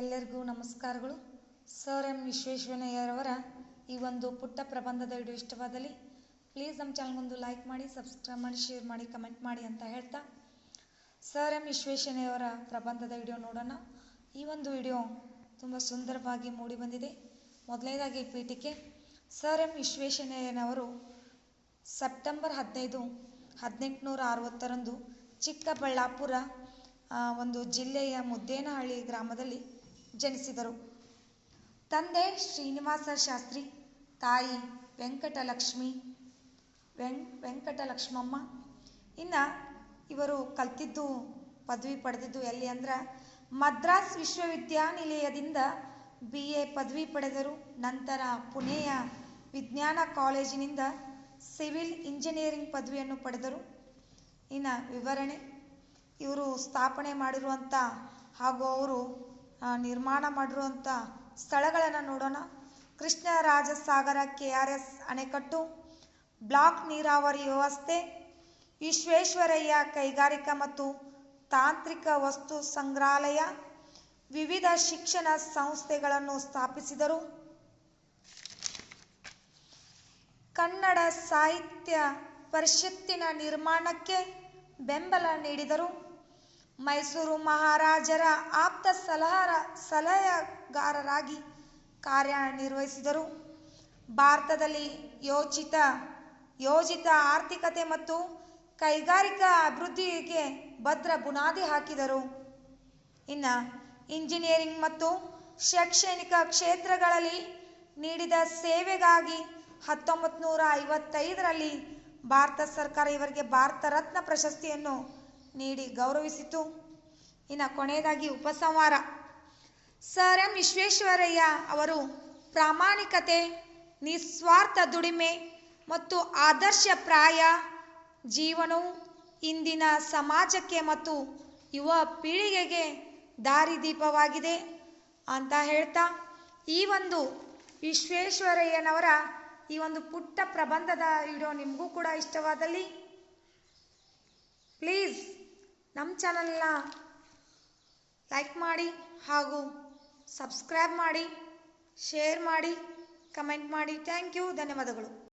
ಎಲ್ಲರಿಗೂ ನಮಸ್ಕಾರಗಳು. Sir M ವಿಶ್ವೇಶ್ವರಯ್ಯರವರ ಈ ಒಂದು ಪುಟ್ಟ ಪ್ರಬಂಧದ ವಿಡಿಯೋ ಇಷ್ಟವಾದಲ್ಲಿ ಪ್ಲೀಸ್ ನಮ್ಮ ಚಾನಲ್ಗೊಂದು ಲೈಕ್ ಮಾಡಿ ಸಬ್ಸ್ಕ್ರೈಬ್ ಮಾಡಿ ಶೇರ್ ಮಾಡಿ ಕಮೆಂಟ್ ಮಾಡಿ ಅಂತ ಹೇಳ್ತಾ ಸರ್ ಎಂ ವಿಶ್ವೇಶ್ವರಯ್ಯವರ ಪ್ರಬಂಧದ ವಿಡಿಯೋ ನೋಡೋಣ. ಈ ಒಂದು ವಿಡಿಯೋ ತುಂಬ ಸುಂದರವಾಗಿ ಮೂಡಿಬಂದಿದೆ ಮೊದಲನೇದಾಗಿ ಪೀಠಿಕೆ ಸರ್ ಎಂ ವಿಶ್ವೇಶ್ವರಯ್ಯನವರು ಸೆಪ್ಟೆಂಬರ್ ಹದಿನೈದು, ಹದಿನೆಂಟುನೂರ ಅರವತ್ತರಂದು ಚಿಕ್ಕಬಳ್ಳಾಪುರ ಒಂದು ಜಿಲ್ಲೆಯ ಮುದ್ದೇನಹಳ್ಳಿ ಗ್ರಾಮದಲ್ಲಿ ಜನಿಸಿದರು. ತಂದೆ ಶ್ರೀನಿವಾಸ ಶಾಸ್ತ್ರಿ, ತಾಯಿ ವೆಂಕಟಲಕ್ಷ್ಮಿ, ವೆಂ, ವೆಂಕಟಲಕ್ಷ್ಮಮ್ಮ. ಇನ್ನು ಇವರು ಕಲ್ತಿದ್ದು, ಪದವಿ ಪಡೆದಿದ್ದು ಎಲ್ಲಿ ಅಂದ್ರೆ ಮದ್ರಾಸ್ ವಿಶ್ವವಿದ್ಯಾನಿಲಯದಿಂದ ಬಿ ಎ ಪದವಿ ಪಡೆದರು. ನಂತರ ಪುಣೆಯ ವಿಜ್ಞಾನ ಕಾಲೇಜಿನಿಂದ ಸಿವಿಲ್ ಇಂಜಿನಿಯರಿಂಗ್ ಪದವಿಯನ್ನು ಪಡೆದರು. ಇನ್ನು ವಿವರಣೆ, ಇವರು ಸ್ಥಾಪನೆ ಮಾಡಿರುವಂಥ ಹಾಗೂ ಅವರು ನಿರ್ಮಾಣ ಮಾಡಿರುವಂಥ ಸ್ಥಳಗಳನ್ನು ನೋಡೋಣ. ಕೃಷ್ಣರಾಜಸಾಗರ ಕೆ ಆರ್ ಎಸ್ ಅಣೆಕಟ್ಟು, ಬ್ಲಾಕ್ ನೀರಾವರಿ ವ್ಯವಸ್ಥೆ, ವಿಶ್ವೇಶ್ವರಯ್ಯ ಕೈಗಾರಿಕಾ ಮತ್ತು ತಾಂತ್ರಿಕ ವಸ್ತು ಸಂಗ್ರಹಾಲಯ, ವಿವಿಧ ಶಿಕ್ಷಣ ಸಂಸ್ಥೆಗಳನ್ನು ಸ್ಥಾಪಿಸಿದರು. ಕನ್ನಡ ಸಾಹಿತ್ಯ ಪರಿಷತ್ತಿನ ನಿರ್ಮಾಣಕ್ಕೆ ಬೆಂಬಲ ನೀಡಿದರು. ಮೈಸೂರು ಮಹಾರಾಜರ ಆಪ್ತ ಸಲಹರ ಸಲಹೆಗಾರರಾಗಿ ಕಾರ್ಯನಿರ್ವಹಿಸಿದರು ಭಾರತದಲ್ಲಿ ಯೋಚಿತ, ಯೋಜಿತ ಆರ್ಥಿಕತೆ ಮತ್ತು ಕೈಗಾರಿಕಾ ಅಭಿವೃದ್ಧಿಗೆ ಭದ್ರ ಬುನಾದಿ ಹಾಕಿದರು. ಇನ್ನು ಇಂಜಿನಿಯರಿಂಗ್ ಮತ್ತು ಶೈಕ್ಷಣಿಕ ಕ್ಷೇತ್ರಗಳಲ್ಲಿ ನೀಡಿದ ಸೇವೆಗಾಗಿ ಹತ್ತೊಂಬತ್ತು ನೂರ ಐವತ್ತೈದರಲ್ಲಿ ಭಾರತ ಸರ್ಕಾರ ಇವರಿಗೆ ಭಾರತ ರತ್ನ ಪ್ರಶಸ್ತಿಯನ್ನು ನೀಡಿ ಗೌರವಿಸಿತು. ಇನ್ನು ಕೊನೆಯದಾಗಿ ಉಪಸಂಹಾರ. ಸರ್ ಎಂ ವಿಶ್ವೇಶ್ವರಯ್ಯ ಅವರು ಪ್ರಾಮಾಣಿಕತೆ, ನಿಸ್ವಾರ್ಥ ದುಡಿಮೆ ಮತ್ತು ಆದರ್ಶಪ್ರಾಯ ಜೀವನವು ಇಂದಿನ ಸಮಾಜಕ್ಕೆ ಮತ್ತು ಯುವ ಪೀಳಿಗೆಗೆ ದಾರಿದೀಪವಾಗಿದೆ ಅಂತ ಹೇಳ್ತಾ, ಈ ಒಂದು ವಿಶ್ವೇಶ್ವರಯ್ಯನವರ ಈ ಒಂದು ಪುಟ್ಟ ಪ್ರಬಂಧದ ವಿಡಿಯೋ ನಿಮಗೂ ಕೂಡ ಇಷ್ಟವಾದಲ್ಲಿ ಪ್ಲೀಸ್ ನಮ್ಮ ಚಾನಲ್ನ ಲೈಕ್ ಮಾಡಿ ಹಾಗೂ ಸಬ್ಸ್ಕ್ರೈಬ್ ಮಾಡಿ ಶೇರ್ ಮಾಡಿ ಕಮೆಂಟ್ ಮಾಡಿ. ಥ್ಯಾಂಕ್ ಯು ಧನ್ಯವಾದಗಳು.